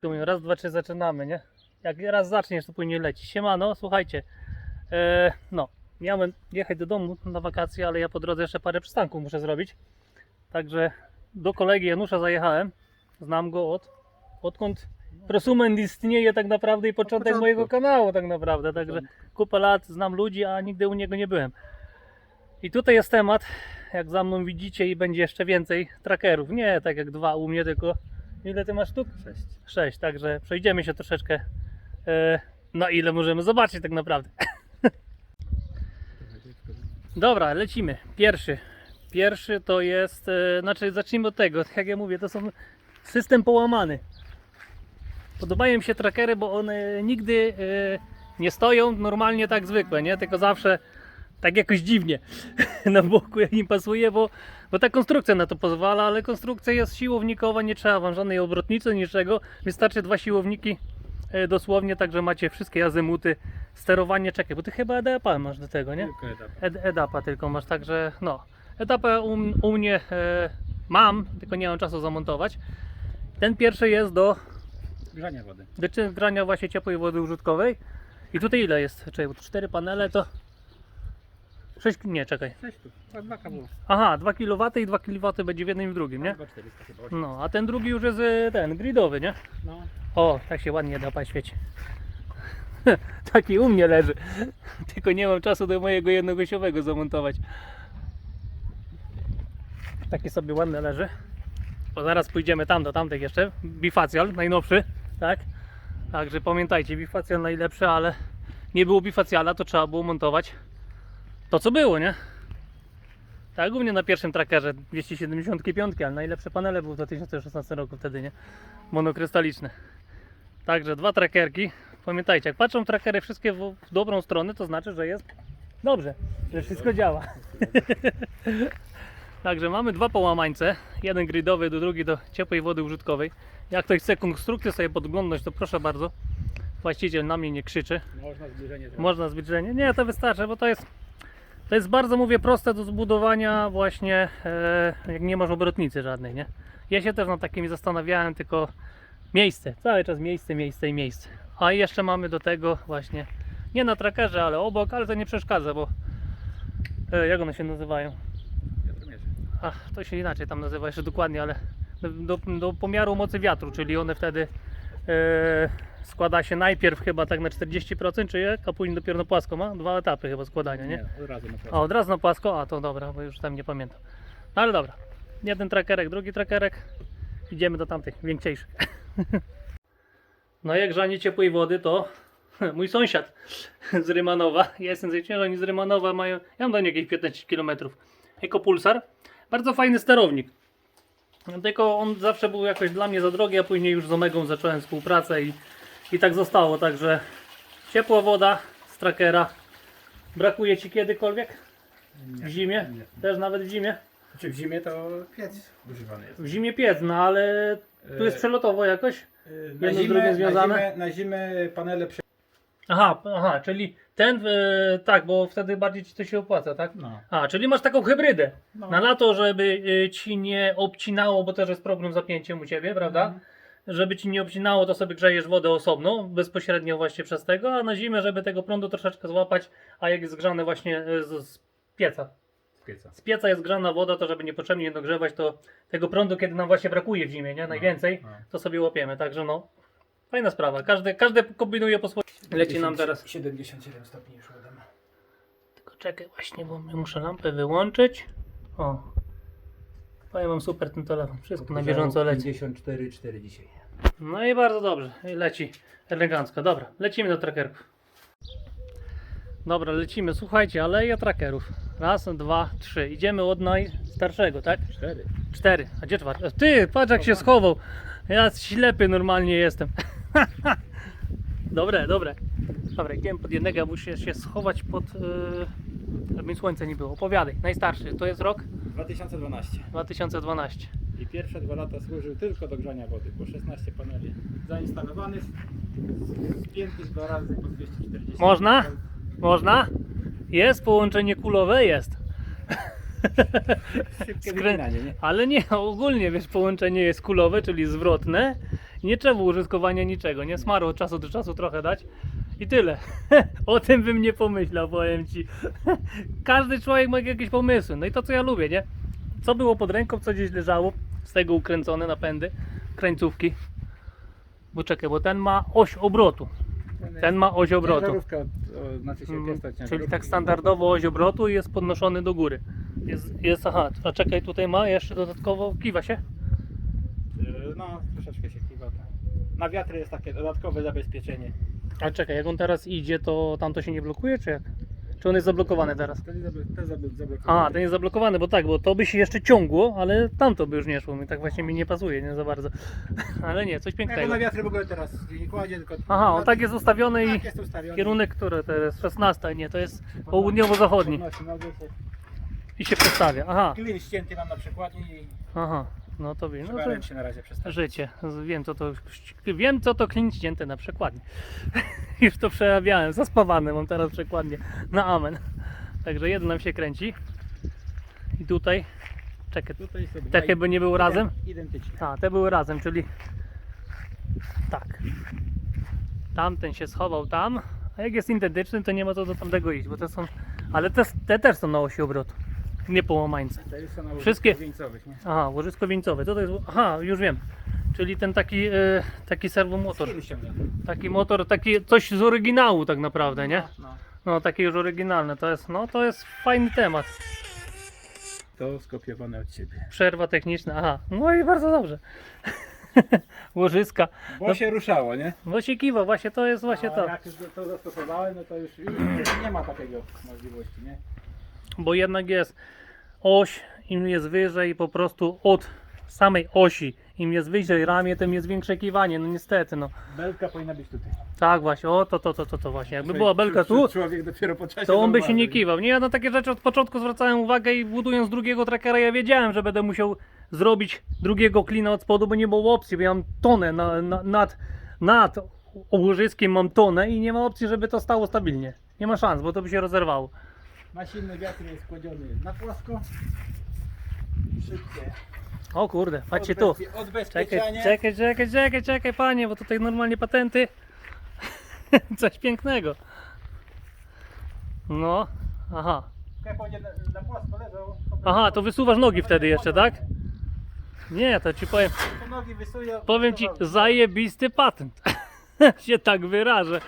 Tu mówią, raz, dwa, trzy, zaczynamy, nie? Jak raz zaczniesz, to później leci. Siemano, słuchajcie, e, no, miałem jechać do domu na wakacje, ale ja po drodze jeszcze parę przystanków muszę zrobić. Także do kolegi Janusza zajechałem. Znam go od, odkąd prosument istnieje tak naprawdę i początek początku. mojego kanału tak naprawdę. Także kupę lat znam ludzi, a nigdy u niego nie byłem. I tutaj jest temat, jak za mną widzicie i będzie jeszcze więcej trackerów. Nie tak jak dwa u mnie, tylko ile ty masz sztuk? Sześć. 6, także przejdziemy się troszeczkę e, na ile możemy zobaczyć tak naprawdę. Dobra, lecimy. Pierwszy. Pierwszy to jest, e, znaczy zacznijmy od tego, jak ja mówię, to są system połamany. Podobają mi się trackery, bo one nigdy e, nie stoją normalnie tak zwykłe, nie? Tylko zawsze tak jakoś dziwnie na boku jak im pasuje, bo, bo ta konstrukcja na to pozwala, ale konstrukcja jest siłownikowa, nie trzeba wam żadnej obrotnicy, niczego. Wystarczy dwa siłowniki e, dosłownie, także macie wszystkie azymuty, sterowanie, czekaj, bo ty chyba EDP masz do tego, nie? Tylko etap. Ed, edapa tylko masz, także no. Etapę u, u mnie e, mam, tylko nie mam czasu zamontować. Ten pierwszy jest do, Grzania wody. do grania właśnie ciepłej wody użytkowej. I tutaj ile jest? Tu cztery panele to 6, nie, czekaj. Sześć tu. Dwa, dwa kawałki. Aha, 2 kW i 2 kW będzie w jednym i w drugim, nie? Dwa 400 chyba. osiem. No, a ten drugi już jest e, ten, gridowy, nie? No. O, tak się ładnie da świeci. Taki u mnie leży. Tylko nie mam czasu do mojego jednogosiowego zamontować. Taki sobie ładny leży. Bo zaraz pójdziemy tam do tamtych jeszcze. Bifacjal, najnowszy, tak? Także pamiętajcie, bifacjal najlepszy, ale nie było bifacjala, to trzeba było montować to co było, nie? Tak, głównie na pierwszym trackerze 275, ale najlepsze panele były w 2016 roku wtedy, nie? Monokrystaliczne. Także dwa trackerki. Pamiętajcie, jak patrzą trackery wszystkie w, w dobrą stronę, to znaczy, że jest dobrze, że wszystko działa. Także mamy dwa połamańce. Jeden gridowy, drugi do ciepłej wody użytkowej. Jak ktoś chce konstrukcję sobie podglądać, to proszę bardzo. Właściciel na mnie nie krzyczy. Można zbliżenie. Można zbliżenie? Nie, to wystarczy, bo to jest to jest bardzo, mówię, proste do zbudowania właśnie, e, jak nie masz obrotnicy żadnej, nie? Ja się też nad takimi zastanawiałem, tylko miejsce, cały czas miejsce, miejsce i miejsce. A jeszcze mamy do tego właśnie, nie na trackerze, ale obok, ale to nie przeszkadza, bo e, jak one się nazywają? Ach, to się inaczej tam nazywa jeszcze dokładnie, ale do, do pomiaru mocy wiatru, czyli one wtedy e, składa się najpierw chyba tak na 40%, czy jak, a później dopiero na płasko ma? Dwa etapy chyba składania, nie? od razu na A placu. od razu na płasko? A to dobra, bo już tam nie pamiętam. No ale dobra. Jeden trackerek, drugi trackerek. Idziemy do tamtych, większych. No jak grzanie ciepłej wody to mój sąsiad z Rymanowa. Ja jestem z oni z Rymanowa mają, ja mam do niego jakieś 15 km. Ekopulsar. Bardzo fajny sterownik. Tylko on zawsze był jakoś dla mnie za drogi, a później już z Omegą zacząłem współpracę i, i tak zostało. Także ciepła woda z trackera. Brakuje Ci kiedykolwiek? W zimie? Nie. Też nawet w zimie? Czy w zimie to piec używany jest. W zimie piec, no ale tu jest E, przelotowo jakoś. Na jedno z drugim zimę, na, związane? zimę, na zimę panele prze... Aha, aha, czyli ten, e, tak, bo wtedy bardziej Ci to się opłaca, tak? No. A, czyli masz taką hybrydę. no. Na lato, żeby e, Ci nie obcinało, bo też jest problem z zapięciem u Ciebie, prawda? Żeby Ci nie obcinało, to sobie grzejesz wodę osobno, bezpośrednio właśnie przez tego, a na zimę, żeby tego prądu troszeczkę złapać, a jak jest grzane właśnie e, z, z pieca. Z pieca. z pieca jest grzana woda, to żeby niepotrzebnie nie dogrzewać, to tego prądu, kiedy nam właśnie brakuje w zimie, nie? Najwięcej, No. to sobie łapiemy. Także no, fajna sprawa. Każdy, każdy kombinuje po swojemu. Leci nam teraz. 77 stopni już. Tylko czekaj właśnie, bo muszę lampę wyłączyć. O. Powiem wam super ten telefon. Wszystko na bieżąco leci. 54,4 dzisiaj. No i bardzo dobrze. I leci elegancko. Dobra, lecimy do trackerów. Dobra, lecimy. Słuchajcie, aleja trackerów. Raz, dwa, trzy. Idziemy od najstarszego, tak? 4. Cztery. A gdzie czwarty? Ty, patrz jak się schował. Ja ślepy normalnie jestem. dobre, dobre. Dobra, idziemy pod jednego, ja muszę się schować pod... Yy, żeby mi słońca nie było. Opowiadaj. Najstarszy. To jest rok 2012. 2012. I pierwsze dwa lata służył tylko do grzania wody, bo 16 paneli zainstalowanych, spiętych dwa razy po 240. Można? Można? Jest połączenie kulowe? Jest. Szybkie wyginanie, nie? Ale nie, ogólnie wiesz, połączenie jest kulowe, czyli zwrotne Nie trzeba użytkowania niczego, nie? Smaru od czasu do czasu trochę dać i tyle. o tym bym nie pomyślał, powiem Ci. Każdy człowiek ma jakieś pomysły. No i to co ja lubię, nie? Co było pod ręką, co gdzieś leżało, z tego ukręcone napędy, krańcówki. Bo czekaj, bo ten ma oś obrotu. Ten ma oś obrotu. Ciężarówka, o, znaczy się Mm, piesta Czyli tak standardowo oś obrotu i jest podnoszony do góry. Jest, jest aha, a czekaj, tutaj ma jeszcze dodatkowo, kiwa się? Yy, No, troszeczkę się kiwa. tak. Na wiatry jest takie dodatkowe zabezpieczenie. A czekaj, jak on teraz idzie, to tam to się nie blokuje, czy jak? Czy on jest zablokowany teraz? To jest zabe- zablokowane. A, ten jest zablokowany, bo tak, bo to by się jeszcze ciągło, ale tamto by już nie szło. Mi tak właśnie mi nie pasuje, nie za bardzo. Ale nie, coś Jak on pięknego. na wiatry w ogóle teraz nie kładzie, tylko... Aha, on tak jest ustawiony i Tak jest ustawiony. kierunek, który to jest 16, nie, to jest południowo-zachodni Podnosi nogę, się- i się przestawia. Aha, Klin ścięty mam na przykładzie i aha, no to wiem, no to ręcznie na razie życie. Wiem co to, wiem co to klin ścięty na przekładnie. Już to przerabiałem, zaspawane mam teraz przekładnie na amen. Także jeden nam się kręci. I tutaj, czekaj, Tutaj są te dwa chyba nie były razem? Identyczne. A, te były razem, czyli tak. Tamten się schował tam, a jak jest identyczny, to nie ma co do tamtego iść, bo te są, ale te, te też są na osi obrotu, nie połamańce. To jest na Wszystkie- wieńcowych, nie? Aha, łożysko wieńcowe, co to jest? Aha, już wiem. Czyli ten taki, e, taki serwomotor, taki motor, taki coś z oryginału tak naprawdę, nie? No. No, takie już oryginalne, to jest, no to jest fajny temat. To skopiowane od ciebie. Przerwa techniczna, aha, no i bardzo dobrze. Łożyska, Bo No. się ruszało, nie? bo się kiwa, właśnie to jest właśnie A to. jak już to zastosowałem, no to już, już nie ma takiego możliwości, nie? Bo jednak jest oś, im jest wyżej po prostu od samej osi, im jest wyżej ramię, tym jest większe kiwanie, no niestety, no. Belka powinna być tutaj. Tak właśnie, o to, to, to, to, to właśnie, jakby była belka tu, człowiek- dopiero po czasie to on by się nie kiwał. Nie, ja na takie rzeczy od początku zwracałem uwagę i budując drugiego trackera ja wiedziałem, że będę musiał zrobić drugiego klina od spodu, bo nie było opcji, bo ja mam tonę na, na, nad, nad łożyskiem mam tonę i nie ma opcji, żeby to stało stabilnie. Nie ma szans, bo to by się rozerwało. Na silny wiatr jest kładziony na płasko. Szybkie. O kurde, patrzcie tu. Odbezpie- Czekaj, Odbezpieczanie. czekaj, czekaj, czekaj, czekaj, panie, bo tutaj normalnie patenty. Coś pięknego. No, aha. Jak będzie na, na płasko leżał. to Aha, to wysuwasz nogi wtedy jeszcze, tak? Nie, to ci powiem, To nogi wysuję. powiem ci, zajebisty patent. się tak wyrażę.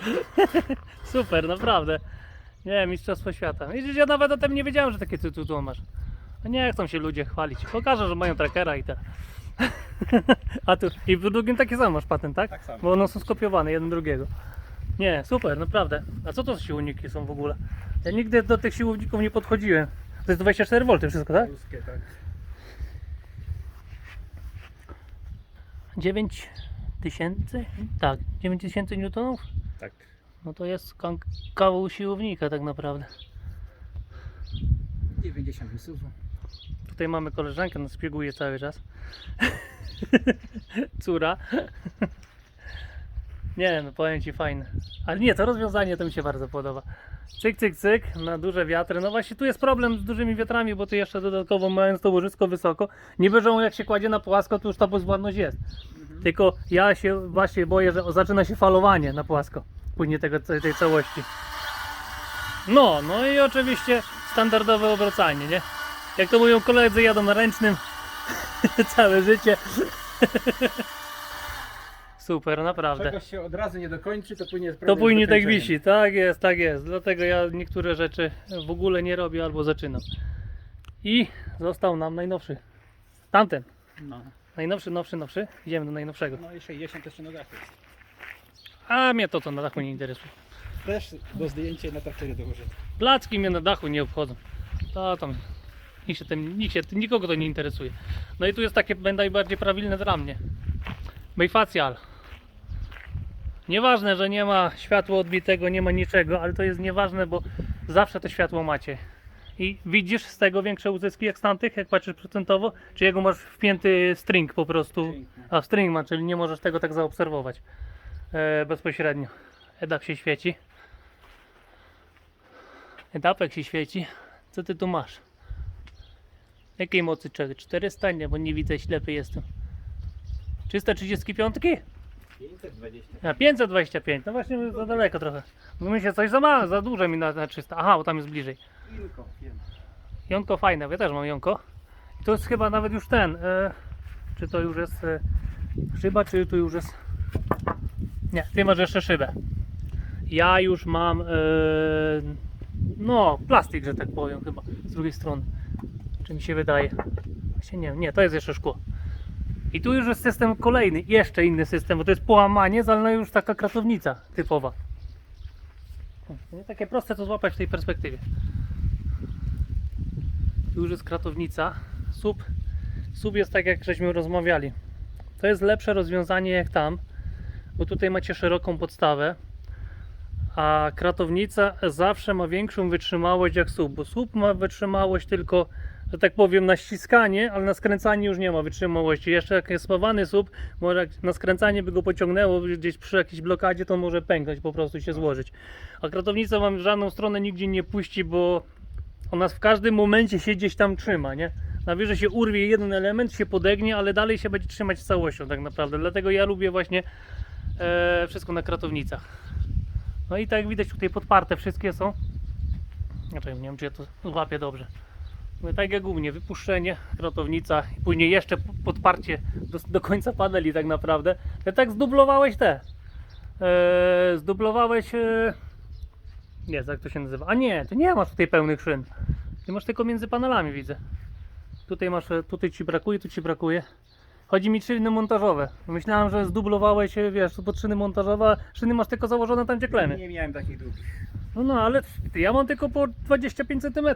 Super, naprawdę. Nie, mistrzostwo świata. Widzisz, ja nawet o tym nie wiedziałem, że takie tytuły masz. A nie chcą się ludzie chwalić. Pokażę, że mają trackera i tak. A tu i w drugim takie samo masz patent, tak? Tak samo. Bo one są skopiowane jeden drugiego. Nie, super, naprawdę. A co to za siłowniki są w ogóle? Ja nigdy do tych siłowników nie podchodziłem. To jest 24 V wszystko, tak? Polskie, tak. 9 tysięcy? Tak, 9 tysięcy newtonów? Tak. No to jest kawał siłownika tak naprawdę. 90 wysuwów. Tutaj mamy koleżankę, nas szpieguje cały czas. Córa. Nie, no powiem Ci fajne. Ale nie, to rozwiązanie to mi się bardzo podoba. Cyk, cyk, cyk, na duże wiatry. No właśnie tu jest problem z dużymi wiatrami, bo tu jeszcze dodatkowo mając to łożysko wysoko, nie że jak się kładzie na płasko, to już ta bezwładność jest. Tylko ja się właśnie boję, że zaczyna się falowanie na płasko. Później tego, tej całości. No, no i oczywiście standardowe obracanie, nie? Jak to mówią koledzy, jadą na ręcznym całe życie. Super, naprawdę. Czegoś się od razu nie dokończy, to później jest To później tak wisi, tak jest, tak jest. Dlatego ja niektóre rzeczy w ogóle nie robię albo zaczynam. I został nam najnowszy. Tamten. No. Najnowszy, nowszy, nowszy. Idziemy do najnowszego. no i 60 jeszcze na dachu jest. A mnie to to na dachu nie interesuje. Też do zdjęcia na traktory dołożę. Placki mnie na dachu nie obchodzą. To tam. Nikt się tym, nikt się, nikogo to nie interesuje. No i tu jest takie najbardziej prawilne dla mnie. Bejfacjal. Nieważne, że nie ma światła odbitego, nie ma niczego, ale to jest nieważne, bo zawsze to światło macie. I widzisz z tego większe uzyski jak z tamtych, jak patrzysz procentowo, czy jego masz wpięty string po prostu. No. A string ma, czyli nie możesz tego tak zaobserwować bezpośrednio. Edap się świeci. Etapek się świeci. Co ty tu masz? Jakiej mocy czego? 400? Nie, bo nie widzę, ślepy jestem. 335? 520. A 525, no właśnie za daleko trochę. Bo mi się coś za mało, za dużo mi na, na 300. Aha, bo tam jest bliżej. Wiem. Jonko fajne, ja też mam Jonko. I to jest chyba nawet już ten. E, czy to już jest e, szyba, czy tu już jest. Nie, ty masz jeszcze szybę. Ja już mam. E, no, plastik, że tak powiem, chyba z drugiej strony. Czy mi się wydaje? Właśnie nie, nie, to jest jeszcze szkło. I tu już jest system kolejny, jeszcze inny system, bo to jest połamanie, ale no już taka kratownica typowa. Nie takie proste to złapać w tej perspektywie. Tu już jest kratownica. Sub, sub jest tak jak żeśmy rozmawiali. To jest lepsze rozwiązanie jak tam, bo tutaj macie szeroką podstawę, a kratownica zawsze ma większą wytrzymałość jak sub, bo sub ma wytrzymałość tylko, że tak powiem, na ściskanie, ale na skręcanie już nie ma wytrzymałości. Jeszcze jak jest spawany sub, może jak na skręcanie by go pociągnęło gdzieś przy jakiejś blokadzie, to może pęknąć, po prostu się złożyć. A kratownica wam w żadną stronę nigdzie nie puści, bo ona w każdym momencie się gdzieś tam trzyma, nie? Najwyżej się urwie jeden element, się podegnie, ale dalej się będzie trzymać całością tak naprawdę. Dlatego ja lubię właśnie e, wszystko na kratownicach. No i tak jak widać tutaj podparte wszystkie są. Znaczy, nie wiem czy ja to złapię dobrze. No, tak jak u mnie, wypuszczenie, kratownica i później jeszcze podparcie do, do końca paneli tak naprawdę. Ty tak zdublowałeś te. E, zdublowałeś... E, nie, jak to się nazywa? A nie, to nie masz tutaj pełnych szyn. Ty masz tylko między panelami, widzę. Tutaj masz, e, tutaj ci brakuje, tu ci brakuje. Chodzi mi szyny montażowe. Myślałem, że zdublowałeś, e, wiesz, pod szyny montażowe, a szyny masz tylko założone tam, gdzie klemy. Nie miałem takich długich. No, no, ale ty, ja mam tylko po 25 cm.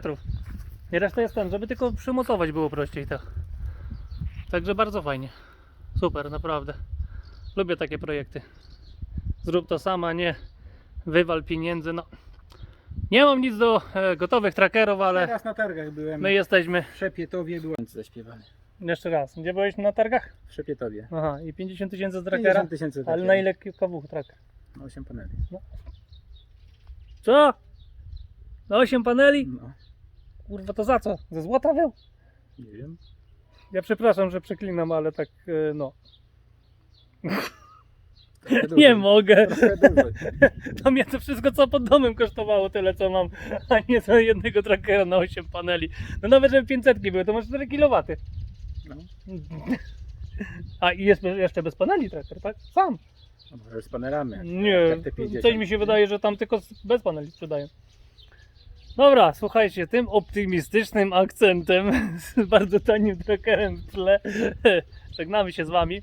I reszta jest ten, żeby tylko przymocować było prościej, tak. Także bardzo fajnie. Super, naprawdę. Lubię takie projekty. Zrób to sama, nie wywal pieniędzy, no. Nie mam nic do e, gotowych trackerów, ale Teraz na targach byłem. my jesteśmy. W Szepietowie byłem zaśpiewany. Jeszcze raz, gdzie byłeś na targach? W Szepietowie. Aha, i 50 tysięcy z trackera. 50 tysięcy Ale na ile kawuch tracker? Na 8 paneli. Co? Na 8 paneli? No, Kurwa, to za co? Ze złota był? nie wiem. Ja przepraszam, że przeklinam, ale tak, e, no. Nie mogę. To mnie to wszystko co pod domem kosztowało tyle co mam, a nie za jednego trackera na 8 paneli. No nawet żeby 500 były, to masz 4 kW. No. A i jest jeszcze bez paneli tracker, tak? Sam. No, może z panelami. Nie, Jak te 50. coś mi się wydaje, że tam tylko z- bez paneli sprzedają. Dobra, słuchajcie, tym optymistycznym akcentem, z bardzo tanim trackerem w tle, żegnamy się z Wami.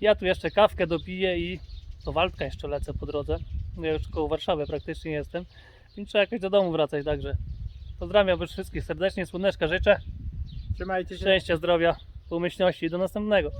Ja tu jeszcze kawkę dopiję i do Waldka jeszcze lecę po drodze. Ja już koło Warszawy praktycznie jestem, więc trzeba jakoś do domu wracać, także pozdrawiam Was wszystkich serdecznie, słoneczka życzę, Trzymajcie się. szczęścia, zdrowia, pomyślności i do następnego.